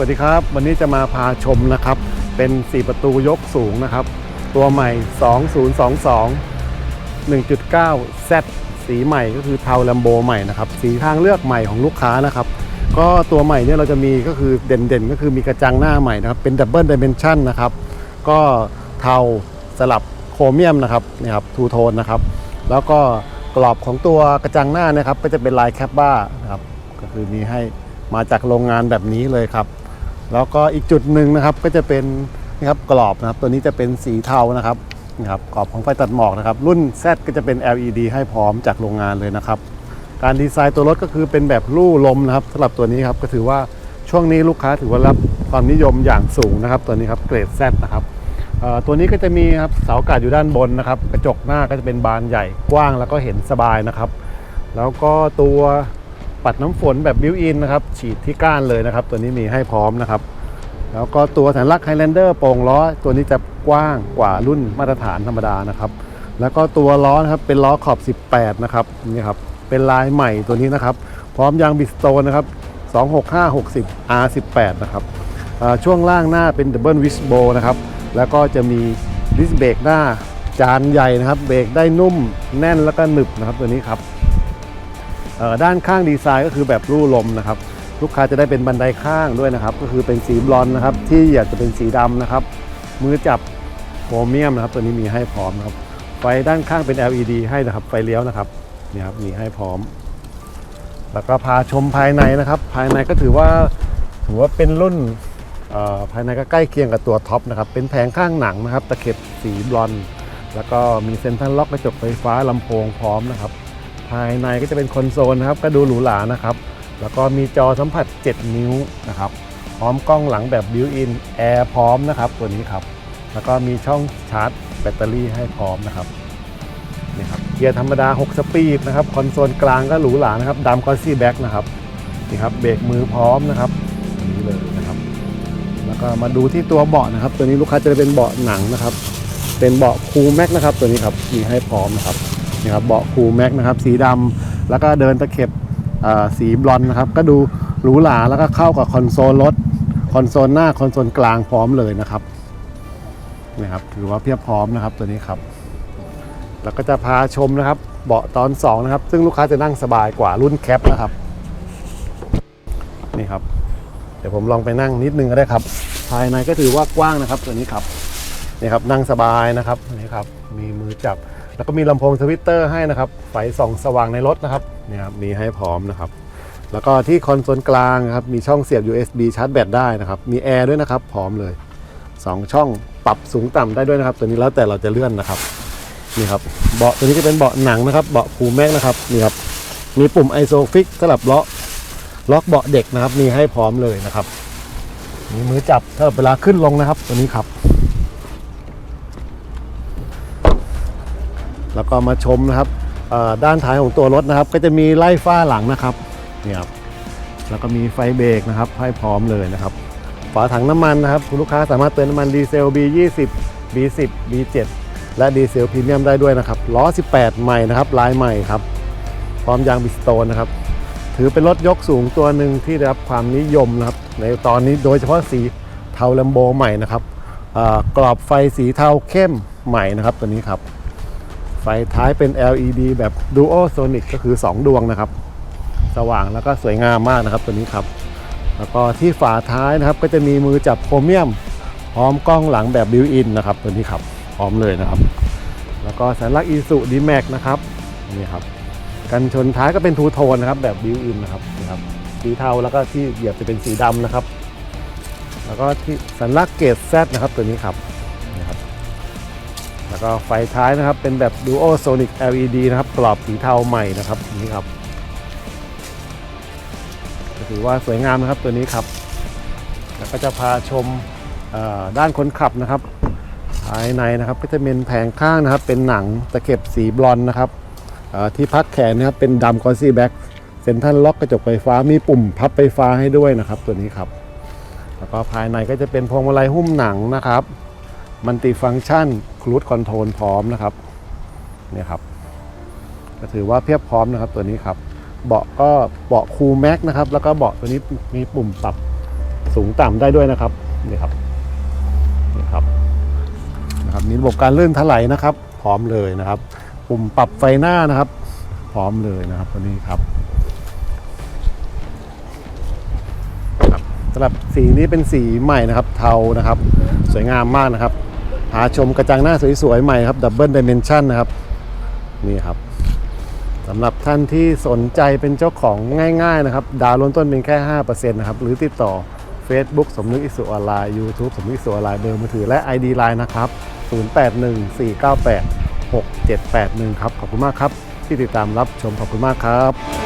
สวัสดีครับ วันนี้จะมาพาชมนะครับ เป็น 4 ประตูยกสูงนะครับ ตัวใหม่ 2022 1.9 Z สีใหม่ก็คือเทาแลมโบใหม่นะครับ สีทางเลือกใหม่ของลูกค้านะครับ ก็ตัวใหม่เนี่ยเราจะมีก็คือเด่นๆ ก็คือมีกระจังหน้าใหม่นะครับ เป็นดับเบิลดิเมนชันนะครับ ก็เทาสลับโครเมียมนะครับนี่ครับทูโทนนะครับ แล้วก็กรอบของตัวกระจังหน้านะครับ ก็จะเป็นลายแคปบ้านะครับ ก็คือมีให้มาจากโรงงานแบบนี้เลยครับ แล้วก็อีกจุดหนึ่งนะครับก็จะเป็นนะครับกรอบนะครับ ตัวนี้จะเป็นสีเทานะครับนะครับกรอบของไฟตัดหมอกนะครับ รุ่น Z ก็จะเป็น LED ให้พร้อมจากโรงงานเลยนะครับ การดีไซน์ตัวรถก็คือเป็นแบบลู่ลมนะครับสำหรับตัวนี้ครับก็ถือว่าช่วงนี้ลูกค้าถือว่ารับความนิยมอย่างสูงนะครับ ตัวนี้ครับเกรด Z นะครับตัวนี้ก็จะมีครับเสาอากาศอยู่ด้านบนนะครับ กระจกหน้าก็จะเป็นบานใหญ่กว้างแล้วก็เห็นสบายนะครับ แล้วก็ตัว ปัดน้ำฝนแบบบิวอินนะครับ ฉีดที่ก้านเลยนะครับ ตัวนี้มีให้พร้อมนะครับ แล้วก็ตัวสัญลักษณ์ไฮแลนเดอร์โป่งล้อ ตัวนี้จะกว้างกว่ารุ่นมาตรฐานธรรมดานะครับ แล้วก็ตัวล้อนะครับเป็นล้อขอบ 18 นะครับนี่ครับเป็นลายใหม่ตัวนี้นะครับ พร้อมยางบิสโตนนะครับ 26560 R18 นะครับช่วงล่างหน้าเป็นดับเบิลวิสโบนะครับ แล้วก็จะมีดิสเบรกหน้าจานใหญ่นะครับ เบรกได้นุ่มแน่นแล้วก็หนึบนะครับตัวนี้ครับ ด้านข้างดีไซน์ก็คือแบบรูลมนะครับ ลูกค้าจะได้เป็นบันไดข้างด้วยนะครับ ก็คือเป็นสีบลอนด์นะครับ ที่อยากจะเป็นสีดำนะครับ มือจับโครเมียมนะครับ ตัวนี้มีให้พร้อมนะครับ ไฟด้านข้างเป็น LED ให้นะครับ ไฟเลี้ยวนะครับนี่ครับมีให้พร้อม แล้วก็พาชมภายในนะครับ ภายในก็ถือว่าถือว่าเป็นรุ่นภายในก็ใกล้เคียงกับตัวท็อปนะครับ เป็นแผงข้างหนังนะครับ ตะเข็บสีบลอนด์ แล้วก็มีเซ็นทรัลล็อกกระจกไฟฟ้าลำโพงพร้อมนะครับ ภายในก็จะเป็นคอนโซลนะครับก็ดูหรูหรานะครับ แล้วก็มีจอสัมผัส 7 นิ้วนะครับ พร้อมกล้องหลังแบบบิวอินแอร์พร้อมนะครับ ตัวนี้ครับ แล้วก็มีช่องชาร์จแบตเตอรี่ให้พร้อมนะครับนี่ครับเกียร์ธรรมดา 6 สปีดนะครับ คอนโซลกลางก็หรูหรานะครับดำกอสซี่แบ็กนะครับนี่ครับเบรกมือพร้อมนะครับอย่างนี้เลยนะครับ แล้วก็มาดูที่ตัวเบาะนะครับ ตัวนี้ลูกค้าจะได้เป็นเบาะหนังนะครับ เป็นเบาะคูลแม็กนะครับ ตัวนี้ครับมีให้พร้อมนะครับ นี่ครับเบาะคูแม็กนะครับสีดำแล้วก็เดินตะเข็บสีบลอนนะครับ ก็ดูหรูหราแล้วก็เข้ากับคอนโซลรถคอนโซลหน้าคอนโซลกลางพร้อมเลยนะครับนี่ครับถือว่าเพียบพร้อมนะครับตัวนี้ครับแล้วก็จะพาชมนะครับ เบาะตอน2นะครับ ซึ่งลูกค้าจะนั่งสบายกว่ารุ่นแคปนะครับนี่ครับ เดี๋ยวผมลองไปนั่งนิดนึงก็ได้ครับ ภายในก็ถือว่ากว้างนะครับตัวนี้ครับนี่ครับนั่งสบายนะครับนี่ครับ มีมือจับ แล้วก็มีลำโพงสวิตเตอร์ให้นะครับไฟส่องสว่างในรถนะครับนี่ครับมีให้พร้อมนะครับ แล้วก็ที่คอนโซลกลางครับมีช่องเสียบ USB ชาร์จแบตได้นะครับมีแอร์ด้วยนะครับพร้อมเลย 2 ช่องปรับสูงต่ำได้ด้วยนะครับ ตัวนี้แล้วแต่เราจะเลื่อนนะครับนี่ครับเบาะตัวนี้จะเป็นเบาะหนังนะครับเบาะคูแม็กนะครับนี่ครับมีปุ่มไอโซฟิกสลับล็อกล็อกเบาะเด็กนะครับ มีให้พร้อมเลยนะครับ มีมือจับถ้าเวลาขึ้นลงนะครับ ตัวนี้ครับ แล้วก็มาชมนะครับด้านท้ายของตัวรถนะครับ ก็จะมีไล่ฟ้าหลังนะครับนี่ครับแล้วก็มีไฟเบรกนะครับให้พร้อมเลยนะครับฝาถังน้ำมันนะครับคุณลูกค้าสามารถเติมน้ำมันดีเซล B20 B10 B7 และดีเซลพรีเมียมได้ด้วยนะครับล้อ 18 ใหม่นะครับลายใหม่ครับพร้อมยางบิสโตนนะครับถือเป็นรถยกสูงตัวหนึ่งที่ได้รับความนิยมนะครับในตอนนี้โดยเฉพาะสีเทาแลมโบใหม่นะครับกรอบไฟสีเทาเข้มใหม่นะครับตัวนี้ครับ ไฟท้ายเป็น LED แบบ Duo Sonic ก็คือ 2 ดวงนะครับ สว่างแล้วก็สวยงามมากนะครับตัวนี้ครับ แล้วก็ที่ฝาท้ายนะครับก็จะมีมือจับโครเมียมพร้อมกล้องหลังแบบบิวอินนะครับตัวนี้ครับพร้อมเลยนะครับ แล้วก็สัญลักษณ์อีสุดีแม็กนะครับนี่ครับกันชนท้ายก็เป็นทูโทนนะครับแบบบิวอินนะครับนะครับสีเทาแล้วก็ที่เหยียบจะเป็นสีดำนะครับ แล้วก็ที่สัญลักษณ์เกตแซนะครับตัวนี้ครับ แล้วก็ไฟท้ายนะครับเป็นแบบ Duo Sonic LED นะครับกรอบสีเทาใหม่นะครับนี่ครับถือว่าสวยงามนะครับตัวนี้ครับ แล้วก็จะพาชมด้านคนขับนะครับ ภายในนะครับก็จะเป็นแผงข้างนะครับ เป็นหนังตะเข็บสีบลอนนะครับที่พักแขนนะครับเป็นดำคอซี่แบ็กเซ็นทรัลล็อกกระจกไฟฟ้ามีปุ่มพับไฟฟ้าให้ด้วยนะครับ ตัวนี้ครับ แล้วก็ภายในก็จะเป็นพวงมาลัยหุ้มหนังนะครับ มัลติฟัง c t ชันครูดคอนโทรลพร้อมนะครับเนี่ยครับก็ถือว่าเพียบพร้อมนะครับตัวนี้ครับ เบาะก็เบาะคูลแม็กนะครับ แล้วก็เบาะตัวนี้มีปุ่มปรับสูงต่ำได้ด้วยนะครับนี่ครับนี่ครับนะครับมีระบบการเลื่อนถลายนะครับ พร้อมเลยนะครับ ปุ่มปรับไฟหน้านะครับ พร้อมเลยนะครับตัวนี้ครับสำหรับสีนี้เป็นสีใหม่นะครับ เทานะครับ สวยงามมากนะครับ หาชมกระจังหน้าสวยๆ ใหม่ครับดับเบิลดิเมนชันนะครับ นี่ครับสำหรับท่านที่สนใจเป็นเจ้าของง่ายๆนะครับ ดาวน์เริ่มต้นเป็นแค่ 5%นะครับ หรือติดต่อ Facebook สมนึกอิสุออนไลน์ YouTube สมนึกอิสุออนไลน์เบอร์มือถือและ ID Line นะครับ 0814986781 ครับ ขอบคุณมากครับ ที่ติดตามรับชมขอบคุณมากครับ